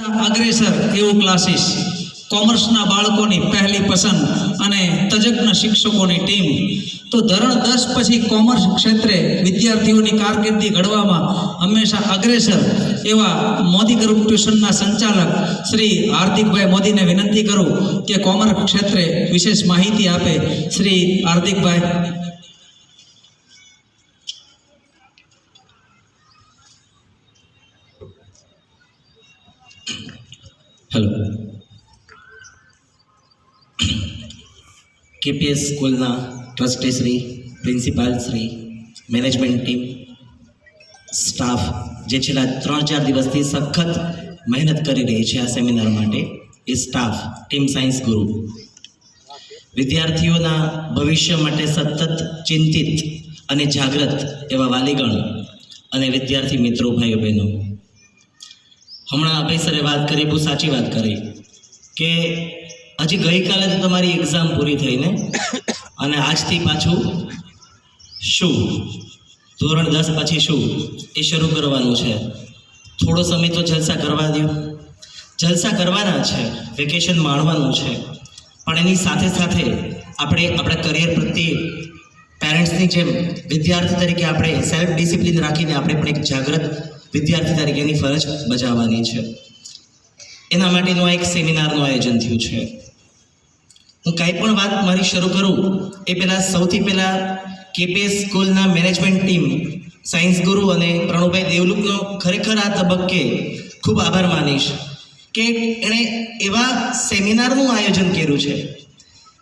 અગ્રેસર એવું ક્લાસીસ. કોમર્સના બાળકોની પહેલી પસંદ અને તજજ્ઞ શિક્ષકોની ટીમ. તો ધોરણ દસ પછી કોમર્સ ક્ષેત્રે વિદ્યાર્થીઓની કારકિર્દી ઘડવામાં હંમેશા અગ્રેસર એવા મોદી ગ્રુપ ટ્યુશનના સંચાલક શ્રી હાર્દિકભાઈ મોદીને વિનંતી કરું કે કોમર્સ ક્ષેત્રે વિશેષ માહિતી આપે. શ્રી હાર્દિકભાઈ. હેલો કેપીએસ સ્કૂલના trustee Shri principal Shri management team staff જે છેલ્લા ત્રણ ચાર દિવસથી સખત મહેનત કરી રહી છે આ સેમિનાર માટે, એ સ્ટાફ ટીમ સાયન્સ ગુરુ વિદ્યાર્થીઓના ભવિષ્ય માટે સતત ચિંતિત અને જાગૃત એવા વાલીગણ અને વિદ્યાર્થી મિત્રો ભાઈઓ બહેનો હમણાં અભય સરે વાત કરી, બહુ સાચી વાત કરી કે હજી ગઈકાલે તો તમારી એક્ઝામ પૂરી થઈને અને આજથી પાછું શું? ધોરણ દસ પછી શું? એ શરૂ કરવાનું છે. થોડો સમય તો જલસા કરવા દો જલસા કરવાના છે વેકેશન માણવાનું છે. પણ એની સાથે સાથે આપણે આપણા કરિયર પ્રત્યે પેરેન્ટ્સની જેમ વિદ્યાર્થી તરીકે આપણે સેલ્ફ ડિસિપ્લિન રાખીને આપણે પણ એક જાગૃત વિદ્યાર્થી તરીકેની ફરજ બજાવવાની છે. એના માટેનું આ એક સેમિનારનું આયોજન થયું છે. હું કાંઈ પણ વાત મારી શરૂ કરું, એ પહેલાં સૌથી પહેલાં કેપીએસ સ્કૂલના મેનેજમેન્ટ ટીમ, સાયન્સ ગુરુ અને પ્રણુભાઈ દેવલુકનો ખરેખર આ તબક્કે ખૂબ આભાર માનીશ કે એણે એવા સેમિનારનું આયોજન કર્યું છે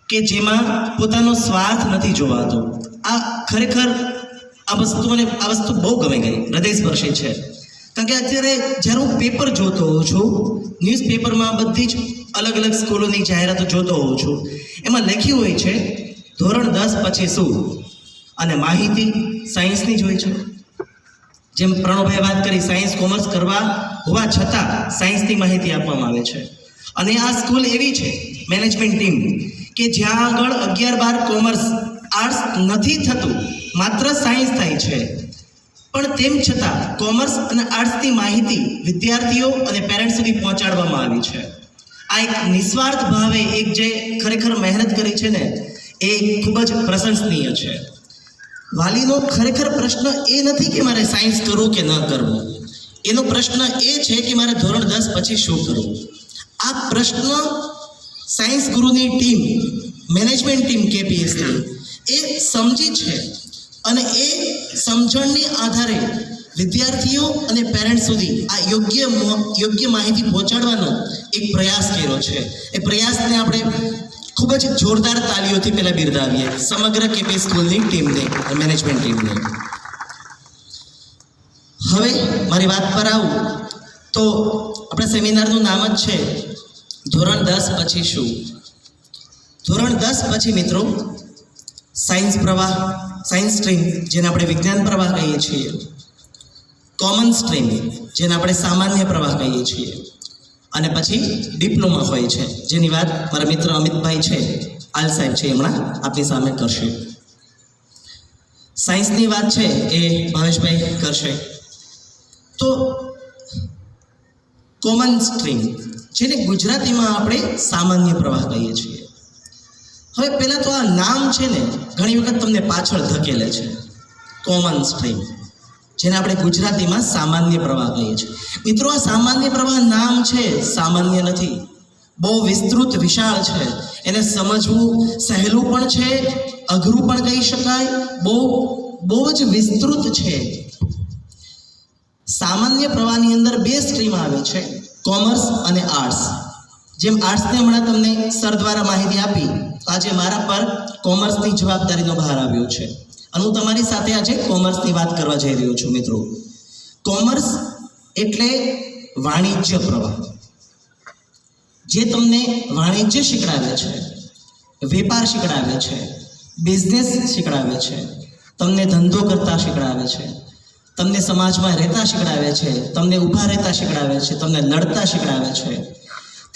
કે જેમાં પોતાનો સ્વાર્થ નથી જોવાતો. આ ખરેખર આ વસ્તુને આ વસ્તુ બહુ ગમે ગઈ, હૃદયસ્પર્શી છે. કારણ કે અત્યારે જ્યારે હું પેપર જોતો હોઉં છું ન્યૂઝપેપરમાં બધી જ અલગ અલગ સ્કૂલોની જાહેરાતો જોતો હોઉં છું. એમાં લખ્યું હોય છે, ધોરણ દસ પછી શું? અને માહિતી સાયન્સની જ હોય છે. જેમ પ્રણવભાઈ વાત કરી સાયન્સ કોમર્સ કરવા હોવા છતાં સાયન્સની માહિતી આપવામાં આવે છે. અને આ સ્કૂલ એવી છે મેનેજમેન્ટ ટીમ કે જ્યાં આગળ અગિયાર બાર કોમર્સ આર્ટ્સ નથી થતું, માત્ર સાયન્સ થાય છે. પણ તેમ છતાં કોમર્સ અને આર્ટ્સની માહિતી વિદ્યાર્થીઓ અને પેરેન્ટ્સ સુધી પહોંચાડવામાં આવી છે. આ એક નિસ્વાર્થ ભાવે એક જે ખરેખર મહેનત કરી છે ને, એ ખૂબ જ પ્રશંસનીય છે. વાલીનો ખરેખર પ્રશ્ન એ નથી કે મારે સાયન્સ કરવું કે ન કરવું. એનો પ્રશ્ન એ છે કે મારે ધોરણ દસ પછી શું કરવું? આ પ્રશ્ન સાયન્સ ગુરુની ટીમ મેનેજમેન્ટ ટીમ કેપીએસની એ સમજી છે અને એ સમજણની આધારે વિદ્યાર્થીઓ અને પેરેન્ટ્સ સુધી આ યોગ્ય યોગ્ય માહિતી પહોંચાડવાનો એક પ્રયાસ કર્યો છે. એ પ્રયાસને આપણે ખૂબ જ જોરદાર તાલીઓથી પહેલાં બિરદાવીએ. સમગ્ર કેપી સ્કૂલની ટીમને મેનેજમેન્ટ ટીમને. હવે મારી વાત પર આવું તો આપણા સેમિનારનું નામ જ છે ધોરણ દસ પછી શું? ધોરણ દસ પછી મિત્રો, સાયન્સ પ્રવાહ. સાયન્સ સ્ટ્રીમ જેને આપણે વિજ્ઞાન પ્રવાહ કહીએ છીએ. કોમન સ્ટ્રીમ જેને આપણે સામાન્ય પ્રવાહ કહીએ છીએ. અને પછી ડિપ્લોમા હોય છે. જેની વાત મારા મિત્ર અમિતભાઈ છે. આલ સાહેબ છે હમણાં આપની સામે કરશે. સાયન્સની વાત છે એ ભાવેશભાઈ કરશે. તો કોમન સ્ટ્રીમ જેને ગુજરાતીમાં આપણે સામાન્ય પ્રવાહ કહીએ છીએ. હવે પહેલાં તો આ નામ છે ને ઘણી વખત તમને પાછળ ધકેલે છે. કોમન સ્ટ્રીમ જેને આપણે ગુજરાતીમાં સામાન્ય પ્રવાહ કહીએ છીએ. મિત્રો, આ સામાન્ય પ્રવાહ નામ છે, સામાન્ય નથી. બહુ વિસ્તૃત, વિશાળ છે. એને સમજવું સહેલું પણ છે, અઘરું પણ કહી શકાય. બહુ બહુ જ વિસ્તૃત છે. સામાન્ય પ્રવાહની અંદર બે સ્ટ્રીમ આવે છે, કોમર્સ અને આર્ટ્સ. જેમ આર્ટ્સને હમણાં તમને સર દ્વારા માહિતી આપી આજે મારા પર કોમર્સની જવાબદારીનો ભાર આવ્યો છે. અને હું તમારી સાથે આજે કોમર્સની વાત કરવા જઈ રહ્યો છું, મિત્રો. કોમર્સ એટલે વાણિજ્ય પ્રવાહ. જે તમને વાણિજ્ય શીખડાવે છે, વેપાર શીખડાવે છે, બિઝનેસ શીખડાવે છે, તમને ધંધો કરતા શીખડાવે છે, તમને સમાજમાં રહેતા શીખડાવે છે, તમને ઊભા રહેતા શીખડાવે છે, તમને લડતા શીખડાવે છે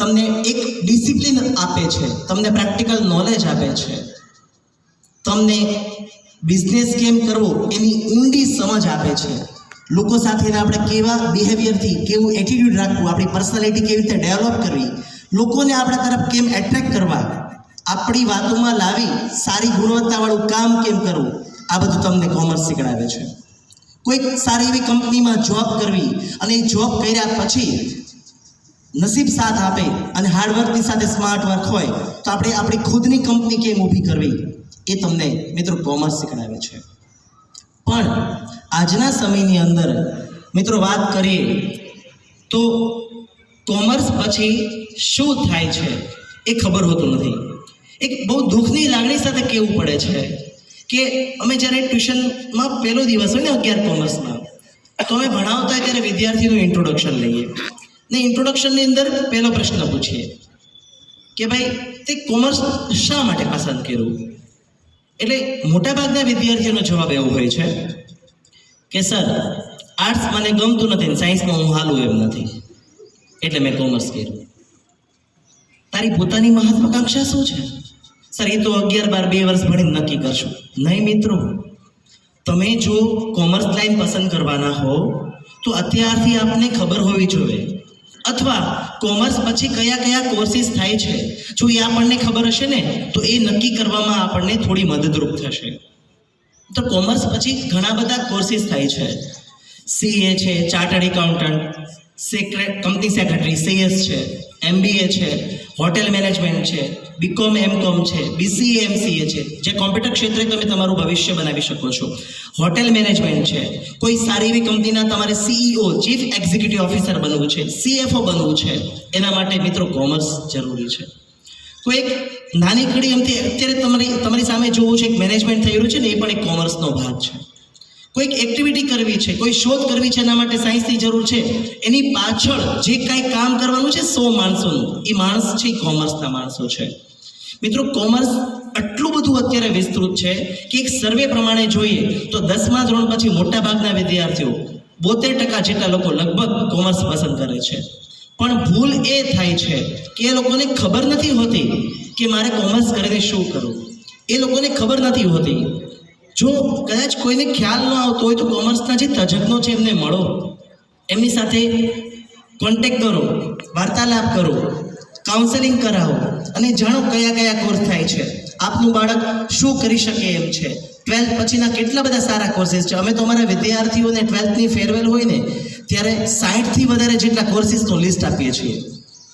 તમને એક ડિસિપ્લિન આપે છે, તમને પ્રેક્ટિકલ નોલેજ આપે છે. તમને બિઝનેસ કેમ કરવો એની ઊંડી સમજ આપે છે. લોકો સાથેના આપણે કેવા બિહેવિયરથી કેવું એટીટ્યુડ રાખવું, આપણી પર્સનાલિટી કેવી રીતે ડેવલપ કરવી, લોકોને આપણા તરફ કેમ એટ્રેક્ટ કરવા, આપણી વાતોમાં લાવી સારી ગુણવત્તાવાળું કામ કેમ કરવું, આ બધું તમને કોમર્સ શીખડાવે છે. કોઈક સારી એવી કંપનીમાં જોબ કરવી અને એ જોબ કર્યા પછી નસીબ સાથ આપે અને હાર્ડવર્કની સાથે સ્માર્ટ વર્ક હોય, તો આપણે આપણી ખુદની કંપની કેમ ઊભી કરવી? એ તમને મિત્રો કોમર્સ શીખડાવે છે. પણ આજના સમયની અંદર મિત્રો વાત કરીએ તો કોમર્સ પછી શું થાય છે એ ખબર હોતું નથી. એક બહુ દુઃખની લાગણી સાથે કહેવું પડે છે કે અમે જ્યારે ટ્યુશનમાં પહેલો દિવસ હોય ને અગિયાર કોમર્સમાં તો અમે ભણાવતા ત્યારે વિદ્યાર્થીનું ઇન્ટ્રોડક્શન લઈએ. ને ઇન્ટ્રોડક્શનની અંદર પહેલો પ્રશ્ન પૂછીએ કે ભાઈ, તે કોમર્સ શા માટે પસંદ કર્યું? એટલે મોટાભાગના વિદ્યાર્થીઓનો જવાબ એવો હોય છે કે, સર આર્ટ્સ મને ગમતું નથી સાયન્સમાં હું હાલું એમ નથી. એટલે મેં કોમર્સ કર્યું. તારી પોતાની મહત્વાકાંક્ષા શું છે? સર, એ તો અગિયાર બાર બે વર્ષ ભણીને નક્કી કરશો. નહીં મિત્રો, તમે જો કોમર્સ લાઈન પસંદ કરવાના હો, તો અત્યારથી આપને ખબર હોવી જોઈએ અથવા કોમર્સ પછી કયા કયા કોર્સિસ થાય છે? જો એ આપણને ખબર હશે ને, તો એ નક્કી કરવામાં આપણને થોડી મદદરૂપ થશે. તો કોમર્સ પછી ઘણા બધા કોર્સિસ થાય છે. સીએ છે chartered accountant secret company secretary CS છે એમબીએ છે હોટેલ મેનેજમેન્ટ છે બીકોમ એમકોમ છે બીસીએ એમસીએ છે, જે કોમ્પ્યુટર ક્ષેત્રે તમે તમારું ભવિષ્ય બનાવી શકો છો. હોટેલ મેનેજમેન્ટ છે, કોઈ સારી એવી કંપનીના તમારે સીઈઓ ચીફ એક્ઝિક્યુટિવ ઓફિસર બનવું છે સીએફઓ બનવું છે, એના માટે મિત્રો કોમર્સ જરૂરી છે. કોઈ એક નાની કડી એમથી અત્યારે તમારી તમારી સામે જોવું છે, એક મેનેજમેન્ટ થઈ રહ્યું છે ને, એ પણ એક કોમર્સનો ભાગ છે. કોઈક એક્ટિવિટી કરવી છે, કોઈ શોધ કરવી છે, એના માટે સાયન્સની જરૂર છે. એની પાછળ જે કાંઈ કામ કરવાનું છે સો માણસોનું. એ માણસ છે કોમર્સના માણસો છે. મિત્રો કોમર્સ આટલું બધું અત્યારે વિસ્તૃત છે કે એક સર્વે પ્રમાણે જોઈએ તો દસમા ધોરણ પછી મોટા ભાગના વિદ્યાર્થીઓ બોતેર ટકા જેટલા લોકો લગભગ કોમર્સ પસંદ કરે છે. પણ ભૂલ એ થાય છે કે એ લોકોને ખબર નથી હોતી કે મારે કોમર્સ કરીને શું કરવું એ લોકોને ખબર નથી હોતી જો કદાચ કોઈને ખ્યાલ ન આવતો હોય તો કોમર્સના જે તજજ્ઞો છે એમને મળો. એમની સાથે કોન્ટેક કરો, વાર્તાલાપ કરો કાઉન્સેલિંગ કરાવો અને જાણો કયા કયા કોર્સ થાય છે. આપનું બાળક શું કરી શકે એમ છે. ટ્વેલ્થ પછીના કેટલા બધા સારા કોર્સીસ છે. અમે તો અમારા વિદ્યાર્થીઓને ટ્વેલ્થની ફેરવેલ હોય ને, ત્યારે સાઠથી વધારે જેટલા કોર્સિસનું લિસ્ટ આપીએ છીએ.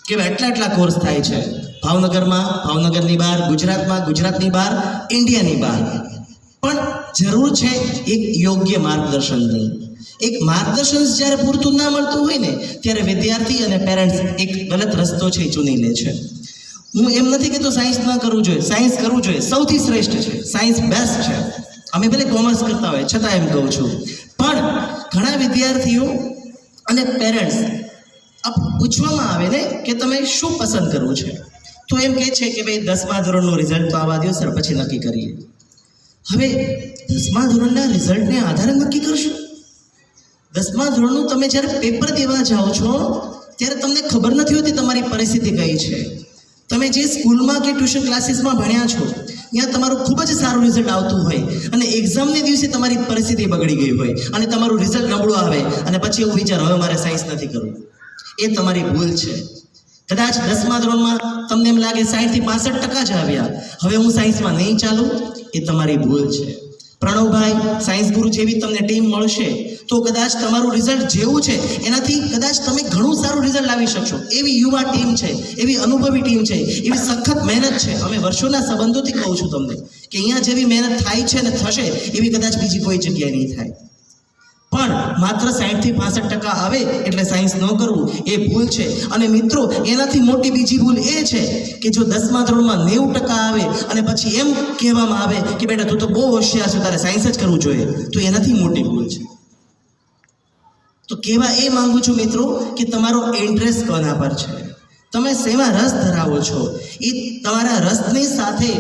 કે આટલા એટલા કોર્સ થાય છે. ભાવનગરમાં, ભાવનગરની બહાર, ગુજરાતમાં, ગુજરાતની બહાર, ઇન્ડિયાની બહાર. પણ જરૂર છે એક યોગ્ય માર્ગદર્શનની એક માર્ગદર્શન જ્યારે પૂરતું ના મળતું હોય ને, ત્યારે વિદ્યાર્થી અને પેરેન્ટ્સ એક ગલત રસ્તો છે ચૂની લે છે. હું એમ નથી કહેતો સાયન્સ ન કરવું જોઈએ. સાયન્સ કરવું જોઈએ. સૌથી શ્રેષ્ઠ છે. સાયન્સ બેસ્ટ છે. અમે ભલે કોમર્સ કરતા હોય, છતાં એમ કહું છું. પણ ઘણા વિદ્યાર્થીઓ અને પેરેન્ટ્સ પૂછવામાં આવે ને કે તમે શું પસંદ કરવું છે? તો એમ કહે છે કે ભાઈ દસમા ધોરણનું રિઝલ્ટ તો આવવા દો સર, પછી નક્કી કરીએ. હવે દસમા ધોરણના રિઝલ્ટને આધારે નક્કી કરશો. દસમા ધોરણનું તમે જ્યારે પેપર દેવા જાઓ છો, ત્યારે તમને ખબર નથી હોતી તમારી પરિસ્થિતિ કઈ છે. તમે જે સ્કૂલમાં કે ટ્યુશન ક્લાસીસમાં ભણ્યા છો, ત્યાં તમારું ખૂબ જ સારું રિઝલ્ટ આવતું હોય અને એક્ઝામને દિવસે તમારી પરિસ્થિતિ બગડી ગઈ હોય અને તમારું રિઝલ્ટ નબળું આવે અને પછી એવું વિચાર, હવે મારે સાયન્સ નથી કરવું. એ તમારી ભૂલ છે. કદાચ દસમા ધોરણમાં તમને એમ લાગે સાહીઠથી પાસઠ ટકા જ આવ્યા. હવે હું સાયન્સમાં નહીં ચાલું. એ તમારી ભૂલ છે. પ્રણવભાઈ સાયન્સ ગુરુ જેવી તમને ટીમ મળશે, તો કદાચ તમારું રિઝલ્ટ જેવું છે, એનાથી કદાચ તમે ઘણું સારું રિઝલ્ટ લાવી શકશો. એવી યુવા ટીમ છે, એવી અનુભવી ટીમ છે, એવી સખત મહેનત છે. અમે વર્ષોના સંબંધોથી કહું છું તમને કે અહીંયા જેવી મહેનત થાય છે ને થશે, એવી કદાચ બીજી કોઈ જગ્યાએ નહીં થાય. પણ માત્ર સાહીઠથી પાસઠ ટકા આવે એટલે સાયન્સ ન કરવું એ ભૂલ છે. અને મિત્રો, એનાથી મોટી બીજી ભૂલ એ છે કે જો દસમા ધોરણમાં નેવું ટકા આવે અને પછી એમ કહેવામાં આવે કે બેટા તું તો બહુ હોશિયાર છે, તારે સાયન્સ જ કરવું જોઈએ, તો એનાથી મોટી ભૂલ છે. તો કહેવા એ માંગુ છું મિત્રો કે તમારો ઇન્ટરેસ્ટ કોના પર છે? તમે શેમાં રસ ધરાવો છો. એ તમારા રસની સાથે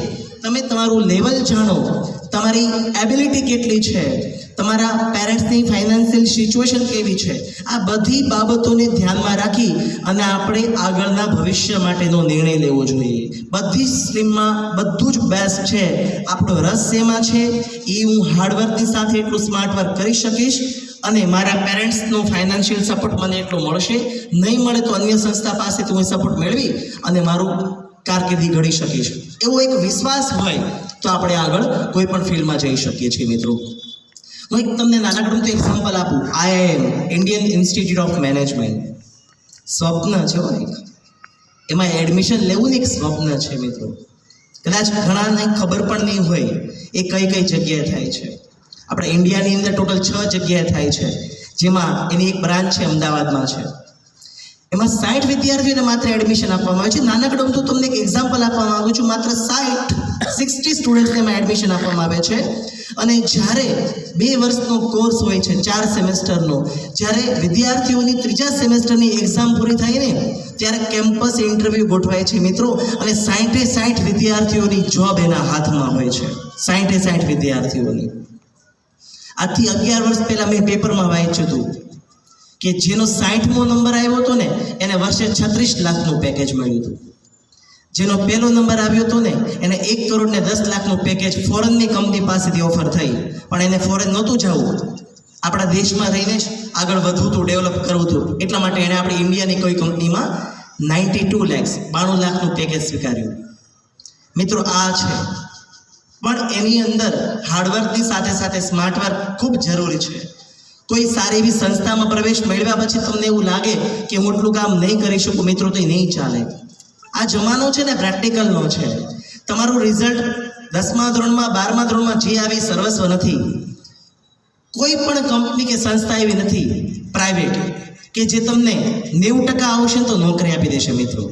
તમે તમારું લેવલ જાણો. તમારી એબિલિટી કેટલી છે? તમારા પેરેન્ટ્સની ફાઇનાન્શિયલ સિચ્યુએશન કેવી છે? આ બધી બાબતોને ધ્યાનમાં રાખી અને આપણે આગળના ભવિષ્ય માટેનો નિર્ણય લેવો જોઈએ. બધી સ્ટ્રીમમાં બધું જ બેસ્ટ છે. આપણો રસ શેમાં છે? એ હું હાર્ડવર્કની સાથે એટલું સ્માર્ટ વર્ક કરી શકીશ અને મારા પેરેન્ટ્સનો ફાઇનાન્શિયલ સપોર્ટ મને એટલો મળશે. નહીં મળે તો અન્ય સંસ્થા પાસેથી હું સપોર્ટ મેળવી અને મારું કારકિર્દી ઘડી શકીશ. એવો એક વિશ્વાસ હોય તો આપણે આગળ કોઈ પણ ફિલ્ડમાં જઈ શકીએ છીએ મિત્રો. હું એક તમને નાનકડું તો એક્ઝામ્પલ આપું. IIM Indian institute of management સ્વપ્ન છે એક. એમાં એડમિશન લેવું એક સ્વપ્ન છે મિત્રો. કદાચ ઘણાને ખબર પણ નહીં હોય. એ કઈ કઈ જગ્યાએ થાય છે. આપણે ઇન્ડિયાની અંદર ટોટલ છ જગ્યાએ થાય છે. જેમાં એની એક બ્રાન્ચ છે અમદાવાદમાં છે. એમાં સાઠ વિદ્યાર્થીઓને માત્ર એડમિશન આપવામાં આવે છે. નાનકડું તો તમને એક એક્ઝામ્પલ આપવા માંગુ છું. માત્ર સાઠ સિક્સટી સ્ટુડન્ટને એમાં એડમિશન આપવામાં આવે છે. અને જ્યારે બે વર્ષનો કોર્સ હોય છે, ચાર સેમેસ્ટરનો, જ્યારે વિદ્યાર્થીઓની ત્રીજા સેમેસ્ટરની એક્ઝામ પૂરી થાય ને, ત્યારે કેમ્પસ ઇન્ટરવ્યૂ ગોઠવાય છે મિત્રો, અને સાઠે સાઠ વિદ્યાર્થીઓની જોબ એના હાથમાં હોય છે. સાઠે સાઠ વિદ્યાર્થીઓની. આજથી અગિયાર વર્ષ પહેલાં મેં પેપરમાં વાંચ્યું હતું કે જેનો સાઠમો નંબર આવ્યો હતો ને, એને વર્ષે છત્રીસ લાખનું પેકેજ મળ્યું હતું. જેનો પહેલો નંબર આવ્યો હતો ને, એને એક કરોડ ને દસ લાખનું પેકેજ ફોરેનની કંપની પાસેથી ઓફર થઈ. પણ એને ફોરેન નહોતું જવું. આપણા દેશમાં રહીને જ આગળ વધવું હતું ડેવલપ કરવું હતું એટલા માટે એણે આપણી ઇન્ડિયાની કોઈ કંપનીમાં નાઇન્ટી ટુ લેક્સ બાણું લાખનું પેકેજ સ્વીકાર્યું. મિત્રો, આ છે. પણ એની અંદર હાર્ડવર્કની સાથે સાથે સ્માર્ટ વર્ક ખૂબ જરૂરી છે. કોઈ સારી એવી સંસ્થામાં પ્રવેશ મેળવ્યા પછી તમને એવું લાગે કે હું એટલું કામ નહીં કરી શકું, મિત્રો, તો નહીં ચાલે. આ જમાનો છે ને પ્રેક્ટિકલનો છે. તમારું રિઝલ્ટ દસમા ધોરણમાં, બારમા ધોરણમાં જે આવી સર્વસ્વ નથી. કોઈ પણ કંપની કે સંસ્થા એવી નથી, પ્રાઇવેટ, કે જે તમને નેવું ટકા આવશે તો નોકરી આપી દેશે મિત્રો.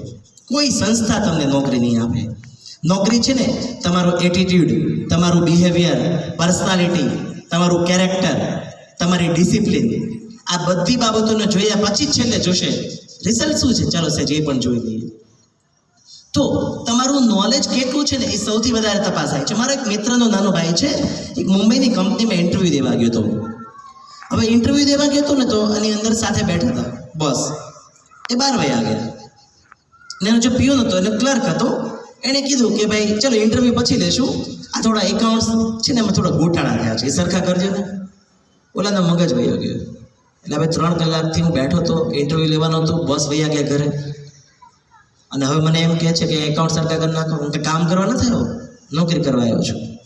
કોઈ સંસ્થા તમને નોકરી નહીં આપે. નોકરી છે ને તમારું એટીટ્યુડ તમારું બિહેવિયર પર્સનાલિટી તમારું કેરેક્ટર તમારી ડિસિપ્લિન આ બધી બાબતોને જોયા પછી જ છેલ્લે જોશે. રિઝલ્ટ શું છે? ચાલો સેજ એ પણ જોઈ લઈએ. તો તમારું નોલેજ કેટલું છે ને એ સૌથી વધારે તપાસાય છે. મારા એક મિત્રનો નાનો ભાઈ છે, એક મુંબઈની કંપનીમાં ઇન્ટરવ્યૂ દેવા ગયો હતો. હવે ઇન્ટરવ્યૂ દેવા ગયો હતો ને તો એની અંદર સાથે બેઠા હતા. બસ. એ બાર વાગ્યા ગયા. ને એનો જે પિયોન હતો એને ક્લર્ક હતો એણે કીધું કે ભાઈ, ચલો ઇન્ટરવ્યૂ પછી લેશું. આ થોડા એકાઉન્ટ્સ છે ને એમાં થોડા ગોટાળા થયા છે. એ સરખા કરજો ને. ઓલાનો મગજ વયો ગયો. એટલે હવે ત્રણ કલાકથી હું બેઠો હતો ઇન્ટરવ્યૂ લેવાનો હતો, બસ વયા ગયા ઘરે. અને હવે મને એમ કહે છે કે એકાઉન્ટ સરખા કરી નાખો, હું કામ કરવા નથી આવ્યો, નોકરી કરવા આવ્યો છું.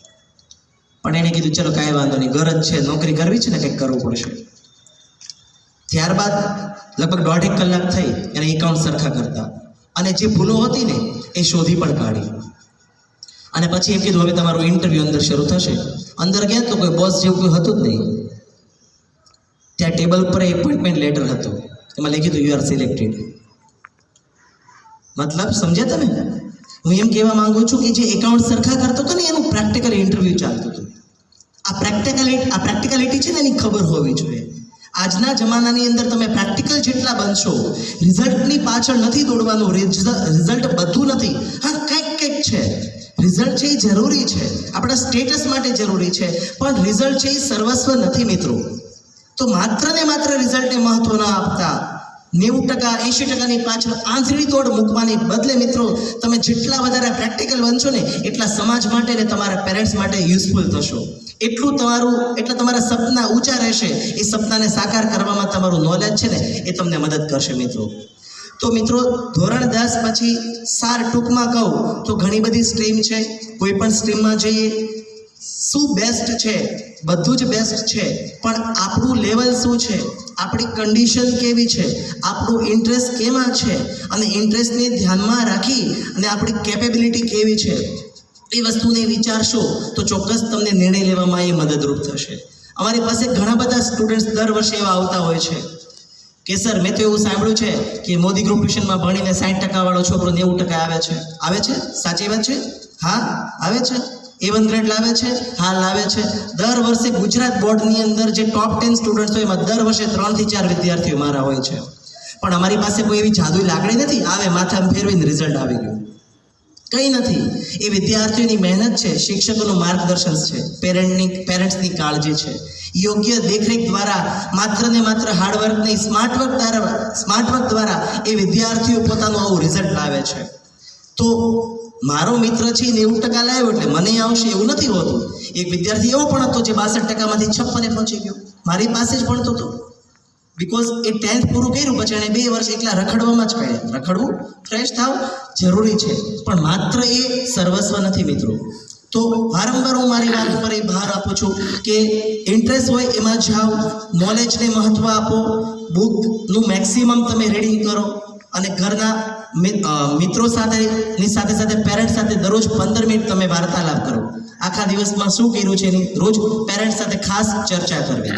પણ એણે કીધું, ચલો, કાંઈ વાંધો નહીં ગરજ છે, નોકરી કરવી છે ને કંઈક કરવું પડશે. ત્યારબાદ લગભગ દોઢેક કલાક થઈ એને એકાઉન્ટ સરખા કરતા. અને જે ભૂલો હતી ને, એ શોધી પણ કાઢી. અને પછી એમ કીધું, હવે તમારું ઇન્ટરવ્યૂ અંદર શરૂ થશે. અંદર ગયા તો કોઈ બોસ જેવું કોઈ હતું જ નહીં. ત્યાં ટેબલ પર એપોઇન્ટમેન્ટ લેટર હતો. એમાં લખી દીધું યુ આર સિલેક્ટેડ મતલબ સમજ્યા તમે? હું એમ કહેવા માંગુ છું કે જે એકાઉન્ટ સરખા કરતો હતો ને, એનું પ્રેક્ટિકલ ઇન્ટરવ્યૂ ચાલતું હતું. આ પ્રેક્ટિકલિટી આ પ્રેક્ટિકલિટી છે ને, એની ખબર હોવી જોઈએ. આજના જમાનાની અંદર તમે પ્રેક્ટિકલ જેટલા બનશો રિઝલ્ટની પાછળ નથી દોડવાનું રિઝલ્ટ બધું નથી. હા, કંઈક કંઈક છે. રિઝલ્ટ છે એ જરૂરી છે. આપણા સ્ટેટસ માટે જરૂરી છે. પણ રિઝલ્ટ છે એ સર્વસ્વ નથી મિત્રો. તો માત્ર ને માત્ર રિઝલ્ટને મહત્વ ન આપતા. નેવું ટકા, એંશી ટકાની પાછળ આંધળી દોડ મૂકવાની બદલે મિત્રો, તમે જેટલા વધારે પ્રેક્ટિકલ બનશો ને, એટલા સમાજ માટે ને તમારા પેરેન્ટ્સ માટે યુઝફુલ થશો. એટલું તમારું, એટલે તમારા સપના ઊંચા રહેશે. એ સપનાને સાકાર કરવામાં તમારું નોલેજ છે ને, એ તમને મદદ કરશે મિત્રો. તો મિત્રો, ધોરણ દસ પછી સાર ટૂંકમાં કહું, તો ઘણી બધી સ્ટ્રીમ છે. કોઈ પણ સ્ટ્રીમમાં જઈએ. શું બેસ્ટ છે? બધું જ બેસ્ટ છે. પણ આપણું લેવલ શું છે? આપણી કન્ડિશન કેવી છે? આપણું ઇન્ટરેસ્ટ કેમાં છે? અને ઇન્ટરેસ્ટને ધ્યાનમાં રાખી અને આપણી કેપેબિલિટી કેવી છે? એ વસ્તુને વિચારશો તો ચોક્કસ તમને નિર્ણય લેવામાં એ મદદરૂપ થશે. અમારી પાસે ઘણા બધા સ્ટુડન્ટ્સ દર વર્ષે એવા આવતા હોય છે. કે સર મેં તો એવું સાંભળ્યું છે કે મોદી ગ્રુપ ટ્યુશનમાં ભણીને સાઠ ટકાવાળો છોકરો નેવું ટકા આવે છે. આવે છે? સાચી વાત છે? હા? આવે છે? એ વન ગ્રેડ લાવે છે? હાલ લાવે છે. દર વર્ષે ગુજરાત બોર્ડની અંદર જે ટોપ ટેન સ્ટુડન્ટ્સ હોય એમાં દર વર્ષે ત્રણથી ચાર વિદ્યાર્થીઓ મારા હોય છે. પણ અમારી પાસે કોઈ એવી જાદુઈ લાકડી નથી? આવે, માથામાં ફેરવીને રિઝલ્ટ આવી ગયું. કંઈ નથી. એ વિદ્યાર્થીઓની મહેનત છે, શિક્ષકોનું માર્ગદર્શન છે પેરેન્ટની પેરેન્ટ્સની કાળજી છે. યોગ્ય દેખરેખ દ્વારા માત્ર ને માત્ર હાર્ડવર્ક નહીં સ્માર્ટ વર્ક દ્વારા સ્માર્ટ વર્ક દ્વારા એ વિદ્યાર્થીઓ પોતાનું આવું રિઝલ્ટ લાવે છે. તો મારો મિત્ર છે નેવું ટકા લાવ્યો એટલે મને આવશે એવું નથી હોતું. એક વિદ્યાર્થી એવો પણ હતો જે બાસઠ ટકામાંથી છપ્પને પહોંચી ગયો. મારી પાસે જ ભણતો હતો. બિકોઝ એ ટેન્થ પૂરું કર્યું પછી એણે બે વર્ષ એકલા રખડવામાં જ પડ્યા રખડવું ફ્રેશ થાવ, જરૂરી છે. પણ માત્ર એ સર્વસ્વ નથી મિત્રો. તો વારંવાર હું મારી વાત ઉપર એ ભાર આપું છું કે ઇન્ટરેસ્ટ હોય એમાં જાઓ નોલેજને મહત્ત્વ આપો બુકનું મેક્સિમમ તમે રીડિંગ કરો અને ઘરના મિત્રો સાથેની સાથે સાથે પેરેન્ટ્સ સાથે દરરોજ પંદર મિનિટ તમે વાર્તાલાપ કરો. આખા દિવસમાં શું કર્યું છે એની? રોજ પેરેન્ટ્સ સાથે ખાસ ચર્ચા કરવી.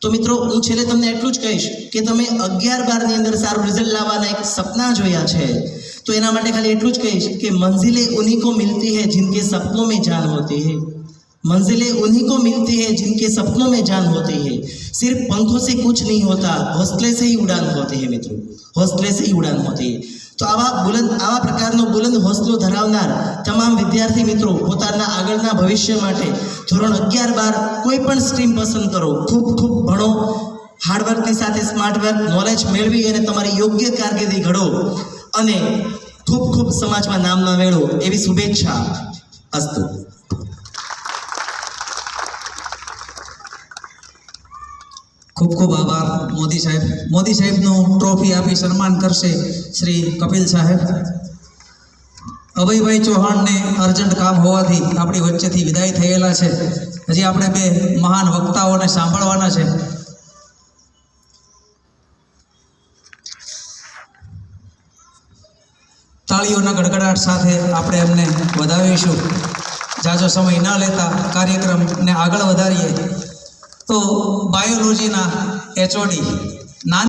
તો મિત્રો, હું છેલ્લે તમને એટલું જ કહીશ કે તમે અગિયાર બારની અંદર સારું રિઝલ્ટ લાવવાના એક સપના જોયા છે. તો એના માટે ખાલી એટલું જ કહીશ કે મંઝિલે ઉની કો મિલતી હૈ જિનકે સપનો મેં જાન હોતી હૈ. मंजिलें उन्हीं को मिलती है जिनके सपनों में जान होती है सिर्फ पंखों से कुछ नहीं होता हौसले से ही उड़ान होती है મિત્રો हौसले से ही उड़ान होती है તો આવા બુલંદ આવા પ્રકારનો બુલંદ હોસલો ધરાવનાર તમામ વિદ્યાર્થી મિત્રો પોતાના આગળના ભવિષ્ય માટે ધોરણ અગિયાર બાર કોઈ પણ સ્ટ્રીમ પસંદ કરો ખૂબ ખૂબ ભણો હાર્ડવર્કની સાથે સ્માર્ટ વર્ક નોલેજ મેળવી અને તમારી યોગ્ય કારકિર્દી ઘડો અને ખૂબ ખૂબ સમાજમાં નામ ના મેળવો એવી શુભેચ્છા અસ્તુ ખૂબ ખૂબ આભાર મોદી સાહેબ. મોદી સાહેબનું ટ્રોફી આપી સન્માન કરશે શ્રી કપિલ સાહેબ. અભયભાઈ ચૌહાણને અર્જન્ટ કામ હોવાથી આપણી વચ્ચેથી વિદાય થયેલા છે. હજી આપણે બે મહાન વક્તાઓને સાંભળવાના છે. તાળીઓના ગડગડાટ સાથે આપણે એમને વધાવીશું. જાજો સમય ન લેતા કાર્યક્રમને આગળ વધારીએ. તો બાયોલોજીના એચઓડી નાની